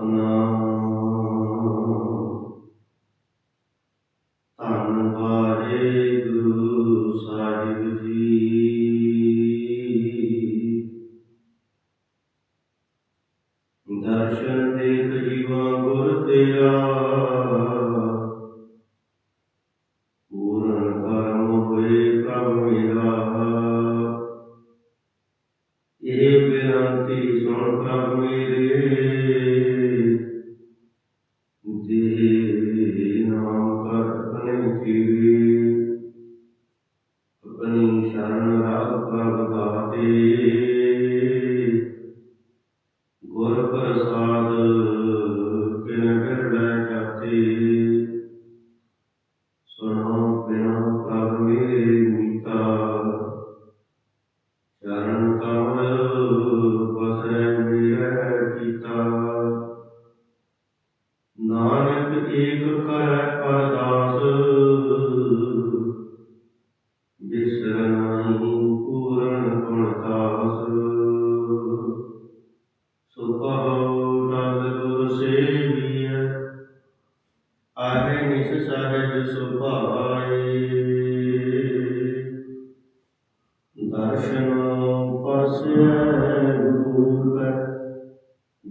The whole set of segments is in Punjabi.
خلقنا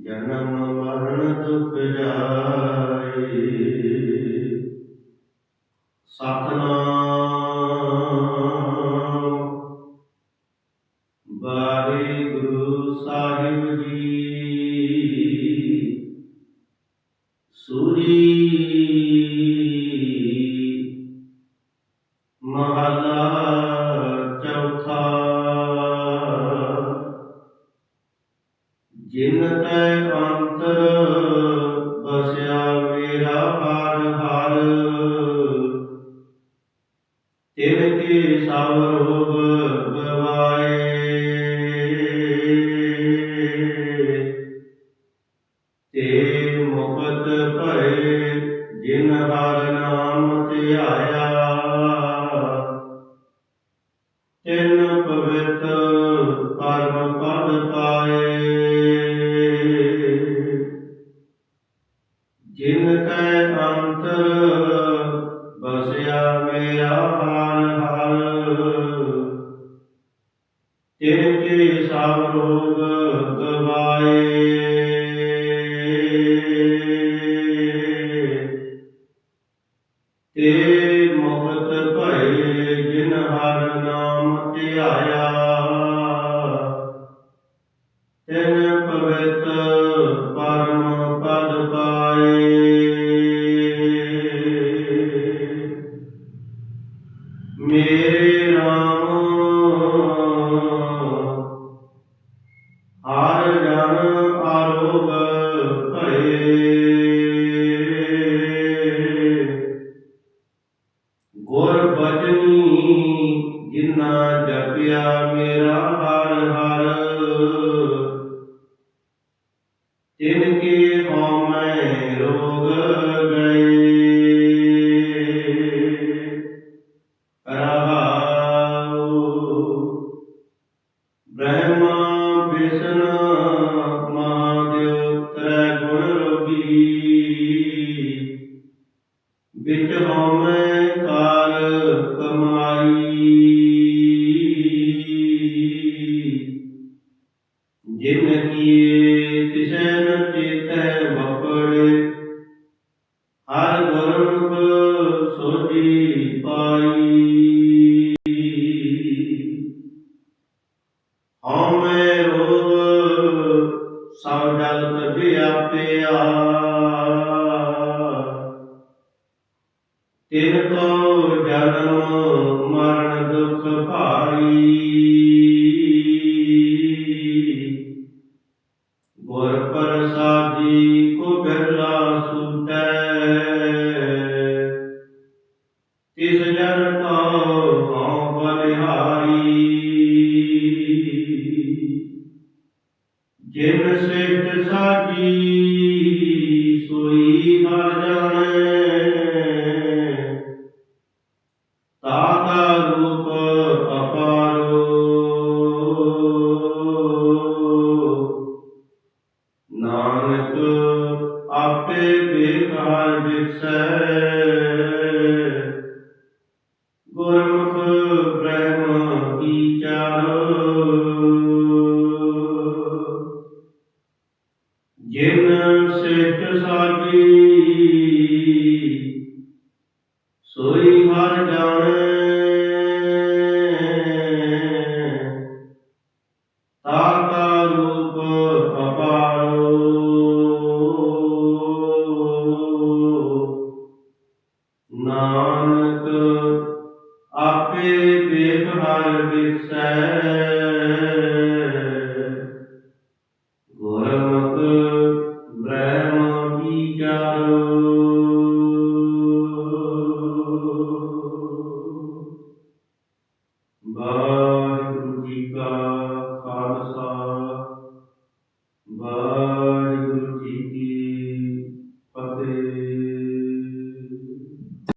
ਜਨਮ ਮਰਨ ਦੁਖ ਜਾਏ। ਸਤਨਾਮ। ਵਾਹਿਗੁਰੂ ਸਾਹਿਬ ਜੀ। ਸੂਰੀ। ਮਹਾਲਾ our ਸਭ ਰੋਗ ਗਵਾਏ ਤੇ ਜਨ ਆਰੋਗ ਭਏ ਗੁਰ ਬਚਨੀ ਜਿਨਾ ਜਪਿਆ ਮੇਰਾ ਵਿੱਚ ਹੋਮੈ ਕਾਰ ਕਮਾਈ। ਜਿਨ ਕੀਏ ਤਿਸੈ ਨ ਚੇਤੈ ਵਪੜੇ, ਹਰ ਗੁਰਮੁਖ ਸੋਜੀ ਪਾਈ। ਹਉਮੈ ਰੋਗ, ਸਭ ਜਗਤ ਵਿਆਪਿਆ ਕੀ ਸੋਈ ਹਰ ਜਾਣੈ। ਤਾਤਾ ਰੂਪ ਅਪਾਰੋ। ਨਾਨਕ ਆਪੇ ਬੇਕਾਰ ਵਿਸੈ ਗੁਰਮੁਖ ਬ੍ਰਹਮ ਕੀ ਚਾਰੋ। ਸੋਈ ਹਰ ਜਾਣੈ ਵਾਹਿਗੁਰੂ ਜੀ ਕਾ